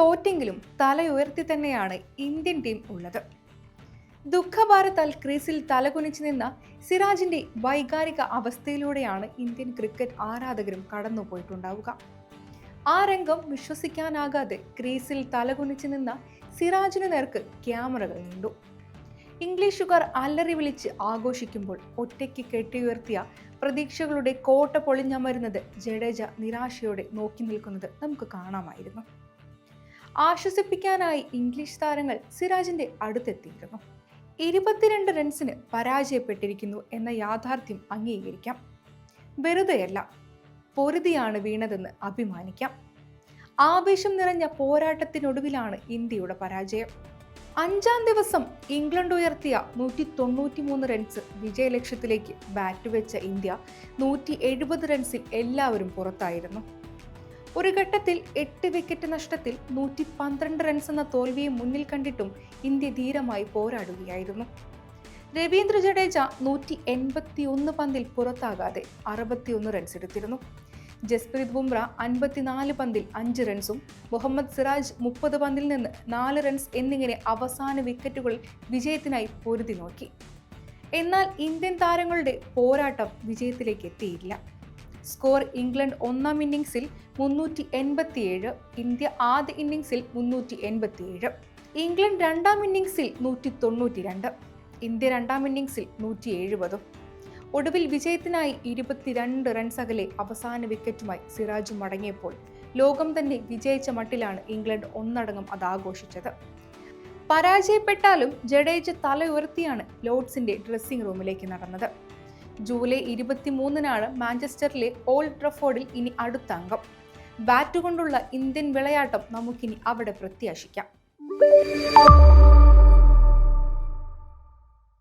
തോറ്റെങ്കിലും തലയുയർത്തി തന്നെയാണ് Indian team ഉള്ളത്. ദുഃഖഭാരത്താൽ ക്രീസിൽ തലകുനിച്ചു നിന്ന സിറാജിന്റെ വൈകാരിക അവസ്ഥയിലൂടെയാണ് ഇന്ത്യൻ ക്രിക്കറ്റ് ആരാധകരും കടന്നുപോയിട്ടുണ്ടാവുക. ആ രംഗം വിശ്വസിക്കാനാകാതെ ക്രീസിൽ തലകുനിച്ചു നിന്ന സിറാജിന് നേർക്ക് ക്യാമറകൾ നീണ്ടു. ഇംഗ്ലീഷുകാർ അല്ലറി വിളിച്ച് ആഘോഷിക്കുമ്പോൾ ഒറ്റയ്ക്ക് കെട്ടിയുയർത്തിയ പ്രതീക്ഷകളുടെ കോട്ട പൊളിഞ്ഞമരുന്നത് ജഡേജ നിരാശയോടെ നോക്കി നിൽക്കുന്നത് നമുക്ക് കാണാമായിരുന്നു. ആശ്വസിപ്പിക്കാനായി ഇംഗ്ലീഷ് താരങ്ങൾ സിരാജിന്റെ അടുത്തെത്തിയിരുന്നു. ഇരുപത്തിരണ്ട് റൺസിന് പരാജയപ്പെട്ടിരിക്കുന്നു എന്ന യാഥാർത്ഥ്യം അംഗീകരിക്കാം. വെറുതെയല്ല പൊരുതിയാണ് വീണതെന്ന് അഭിമാനിക്കാം. ആവേശം നിറഞ്ഞ പോരാട്ടത്തിനൊടുവിലാണ് ഇന്ത്യയുടെ പരാജയം. അഞ്ചാം ദിവസം ഇംഗ്ലണ്ട് ഉയർത്തിയ നൂറ്റി തൊണ്ണൂറ്റി മൂന്ന് റൺസ് വിജയലക്ഷ്യത്തിലേക്ക് ബാറ്റ് വെച്ച ഇന്ത്യ നൂറ്റി എഴുപത് റൺസിൽ എല്ലാവരും പുറത്തായിരുന്നു. ഒരു ഘട്ടത്തിൽ എട്ട് വിക്കറ്റ് നഷ്ടത്തിൽ നൂറ്റി പന്ത്രണ്ട് റൺസ് എന്ന തോൽവിയെ മുന്നിൽ കണ്ടിട്ടും ഇന്ത്യ ധീരമായി പോരാടുകയായിരുന്നു. രവീന്ദ്ര ജഡേജ നൂറ്റി എൺപത്തി ഒന്ന് പന്തിൽ പുറത്താകാതെ അറുപത്തിയൊന്ന് റൺസ് എടുത്തിരുന്നു. ജസ്പ്രീത് ബുംറ അൻപത്തിനാല് പന്തിൽ അഞ്ച് റൺസും മുഹമ്മദ് സിറാജ് മുപ്പത് പന്തിൽ നിന്ന് നാല് റൺസ് എന്നിങ്ങനെ അവസാന വിക്കറ്റുകൾ വിജയത്തിനായി പൊരുതി നോക്കി. എന്നാൽ ഇന്ത്യൻ താരങ്ങളുടെ പോരാട്ടം വിജയത്തിലേക്ക് എത്തിയില്ല. സ്കോർ ഇംഗ്ലണ്ട് ഒന്നാം ഇന്നിംഗ്സിൽ മുന്നൂറ്റി എൺപത്തിയേഴ് ഇന്ത്യ ആദ്യ ഇന്നിംഗ്സിൽ മുന്നൂറ്റി എൺപത്തിയേഴ് ഇംഗ്ലണ്ട് രണ്ടാം ഇന്നിംഗ്സിൽ നൂറ്റി തൊണ്ണൂറ്റി രണ്ട് ഇന്ത്യ രണ്ടാം ഇന്നിംഗ്സിൽ നൂറ്റി എഴുപതും ഒടുവിൽ വിജയത്തിനായി ഇരുപത്തിരണ്ട് റൺസ് അകലെ അവസാന വിക്കറ്റുമായി സിറാജ് മടങ്ങിയപ്പോൾ ലോകം തന്നെ വിജയിച്ച മട്ടിലാണ് ഇംഗ്ലണ്ട് ഒന്നടങ്കം അത് ആഘോഷിച്ചത്. പരാജയപ്പെട്ടാലും ജഡേജ തല ഉയർത്തിയാണ് ലോഡ്സിന്റെ ഡ്രസ്സിംഗ് റൂമിലേക്ക് നടന്നത്. ജൂലൈ ഇരുപത്തിമൂന്നിനാണ് മാഞ്ചസ്റ്ററിലെ ഓൾഡ് ട്രഫോർഡിൽ ഇനി അടുത്ത അംഗം. ബാറ്റ് കൊണ്ടുള്ള ഇന്ത്യൻ വിളയാട്ടം നമുക്കിനി അവിടെ പ്രത്യാശിക്കാം.